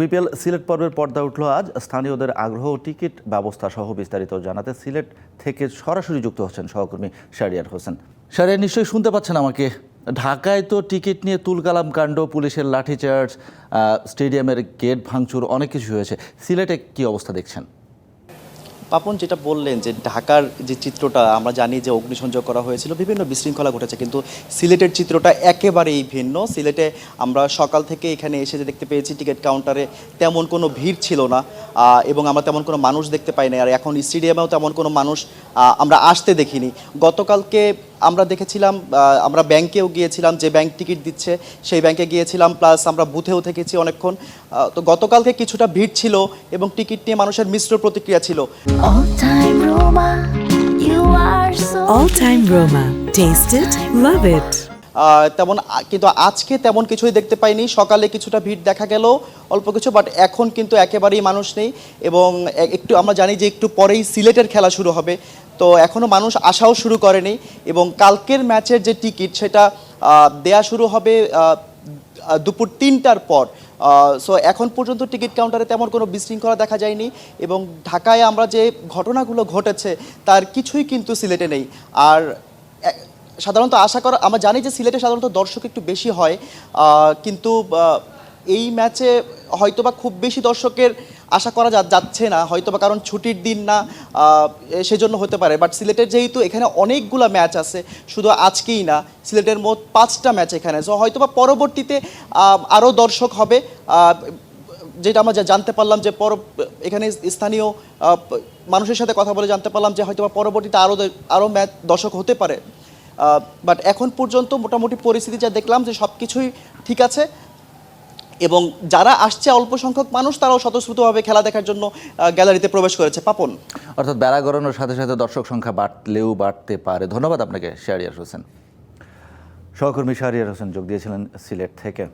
BPL Sylhet পর্বের পর্দা উঠল আজ। স্থানীয়দের আগ্রহ টিকিট ব্যবস্থা সহ বিস্তারিত জানাতে সিলেট থেকে সরাসরি যুক্ত হচ্ছেন সহকর্মী শারিয়ার হোসেন। শারিয়ার, নিশ্চয়ই শুনতে পাচ্ছেন আমাকে? ঢাকায় তো টিকিট নিয়ে তুলকালাম কাণ্ড, পুলিশের লাঠিচার্জ স্টেডিয়ামের গেট ভাঙচুর, অনেক কিছু হয়েছে। সিলেটে কি অবস্থা দেখছেন? পাপন যেটা বললেন যে ঢাকার যে চিত্রটা, আমরা জানি যে অগ্নিসংযোগ করা হয়েছিল, বিভিন্ন বিশৃঙ্খলা ঘটেছে, কিন্তু সিলেটের চিত্রটা একেবারেই ভিন্ন। সিলেটে আমরা সকাল থেকে এখানে এসে যে দেখতে পেয়েছি, টিকিট কাউন্টারে তেমন কোনো ভিড় ছিল না এবং আমরা তেমন কোনো মানুষ দেখতে পাই না আর এখন স্টেডিয়ামেও তেমন কোনো মানুষ আমরা আসতে দেখিনি। গতকালকে আমরা দেখেছিলাম আমরা ব্যাংকেও গিয়েছিলাম যে ব্যাংক টিকিট দিচ্ছে সেই ব্যাংকে গিয়েছিলাম প্লাস আমরা বুথেও থেকেছি অনেকক্ষণ তো গতকালকে কিছুটা ভিড় ছিল এবং টিকিট নিয়ে মানুষের মিশ্র প্রতিক্রিয়া ছিল All Time Roma. Taste it, love it. তেমন কিন্তু আজকে তেমন কিছুই দেখতে পাইনি। সকালে কিছুটা ভিড় দেখা গেল, অল্প কিছু বাট এখন কিন্তু একেবারেই মানুষ নেই। এবং একটু আমরা জানি যে একটু পরেই সিলেটের খেলা শুরু হবে। তো এখনও মানুষ আসাও শুরু করেনি। এবং কালকের ম্যাচের যে টিকিট, সেটা দেয়া শুরু হবে দুপুর তিনটার পর। সো এখন পর্যন্ত টিকিট কাউন্টারে তেমন কোনো বিশৃঙ্খলা দেখা যায়নি। এবং ঢাকায় আমরা যে ঘটনাগুলো ঘটেছে, তার কিছুই কিন্তু সিলেটে নেই। আর সাধারণত আশা করা আমরা জানি যে সিলেটে সাধারণত দর্শক একটু বেশি হয় কিন্তু এই ম্যাচে হয়তোবা খুব বেশি দর্শকের আশা করা যা- যাচ্ছে না, হয়তোবা কারণ ছুটির দিন না সেজন্য হতে পারে। বাট সিলেটের যেহেতু এখানে অনেকগুলো ম্যাচ আছে, শুধু আজকেই না, সিলেটের মোট পাঁচটা ম্যাচ এখানে। সো হয়তোবা পরবর্তীতে আরও দর্শক হবে যেটা আমরা জানতে পারলাম যে পর এখানে স্থানীয় মানুষের সাথে কথা বলে জানতে পারলাম যে হয়তো পরবর্তীতে আরও আরও ম্যাচ দর্শক হতে পারে। বাট এখন পর্যন্ত মোটামুটি পরিস্থিতি যা দেখলাম যে সব কিছুই ঠিক আছে। এবং যারা আসছে অল্প সংখ্যক মানুষ, তারাও স্বতঃস্ফূর্তভাবে খেলা দেখার জন্য গ্যালারিতে প্রবেশ করেছে। পাপন? অর্থাৎ বেড়া গড়ানোর সাথে সাথে দর্শক সংখ্যা বাড়লেও বাড়তে পারে। ধন্যবাদ আপনাকে শেয়ারিয়ার হোসেন। সহকর্মী শাহরিয়ার হোসেন যোগ দিয়েছিলেন সিলেট থেকে।